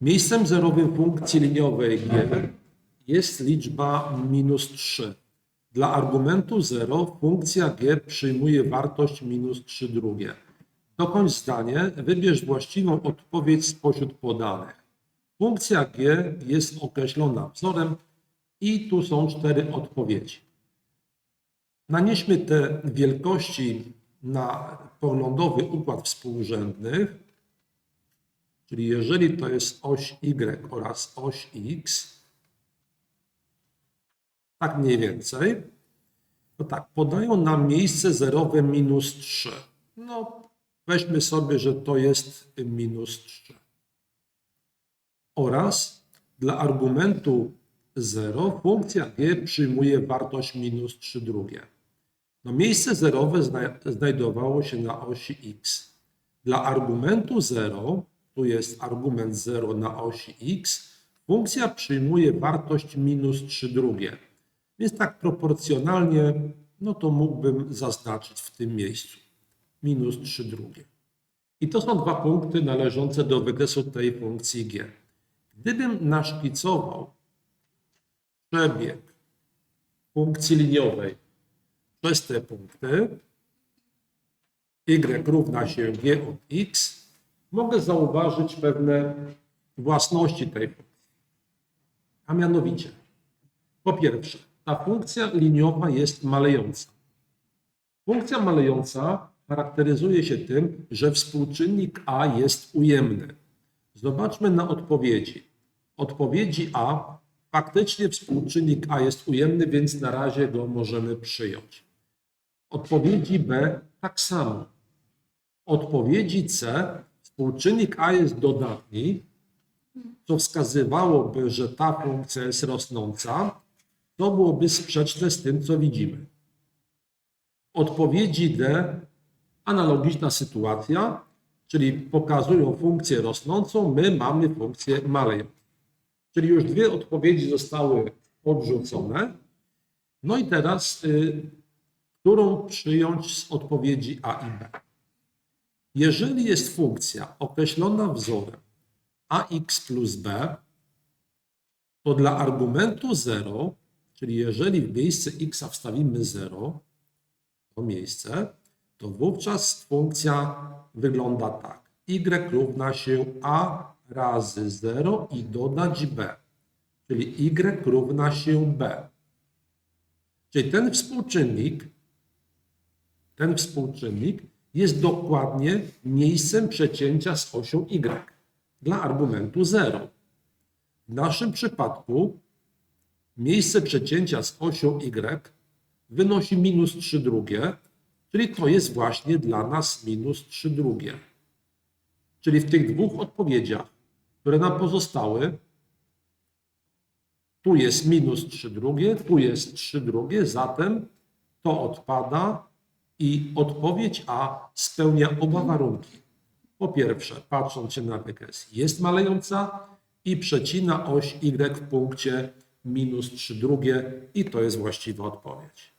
Miejscem zerowym funkcji liniowej g jest liczba minus 3. Dla argumentu 0 funkcja g przyjmuje wartość minus 3 drugie. Dokończ zdanie, wybierz właściwą odpowiedź spośród podanych. Funkcja g jest określona wzorem i tu są cztery odpowiedzi. Nanieśmy te wielkości na poglądowy układ współrzędnych, czyli jeżeli to jest oś y oraz oś x, tak mniej więcej, to tak, podają nam miejsce zerowe minus 3. No, weźmy sobie, że to jest minus 3. Oraz dla argumentu 0 funkcja g przyjmuje wartość minus 3 drugie. No, miejsce zerowe zna znajdowało się na osi x. Dla argumentu 0, tu jest argument 0 na osi x, funkcja przyjmuje wartość minus 3 drugie. Więc tak proporcjonalnie, no to mógłbym zaznaczyć w tym miejscu minus 3 drugie. I to są dwa punkty należące do wykresu tej funkcji g. Gdybym naszkicował przebieg funkcji liniowej przez te punkty, y równa się g od x, mogę zauważyć pewne własności tej funkcji. A mianowicie, po pierwsze, ta funkcja liniowa jest malejąca. Funkcja malejąca charakteryzuje się tym, że współczynnik a jest ujemny. Zobaczmy na odpowiedzi. Odpowiedzi A faktycznie współczynnik A jest ujemny, więc na razie go możemy przyjąć. Odpowiedzi B tak samo. Odpowiedzi C współczynnik A jest dodatni, co wskazywałoby, że ta funkcja jest rosnąca, to byłoby sprzeczne z tym, co widzimy. Odpowiedzi D analogiczna sytuacja, czyli pokazują funkcję rosnącą, my mamy funkcję malejącą. Czyli już dwie odpowiedzi zostały odrzucone. No i teraz, y, którą przyjąć z odpowiedzi A i B? Jeżeli jest funkcja określona wzorem ax plus b, to dla argumentu 0, czyli jeżeli w miejsce x wstawimy 0, to miejsce, to wówczas funkcja wygląda tak. y równa się a razy 0 i dodać b, czyli y równa się b. Czyli ten współczynnik, ten współczynnik jest dokładnie miejscem przecięcia z osią y dla argumentu 0. W naszym przypadku miejsce przecięcia z osią y wynosi minus 3 drugie, czyli to jest właśnie dla nas minus 3 drugie. Czyli w tych dwóch odpowiedziach, które nam pozostały, tu jest minus 3 drugie, tu jest 3 drugie, zatem to odpada i odpowiedź A spełnia oba warunki. Po pierwsze, patrząc się na wykres, jest malejąca i przecina oś y w punkcie minus 3 drugie i to jest właściwa odpowiedź.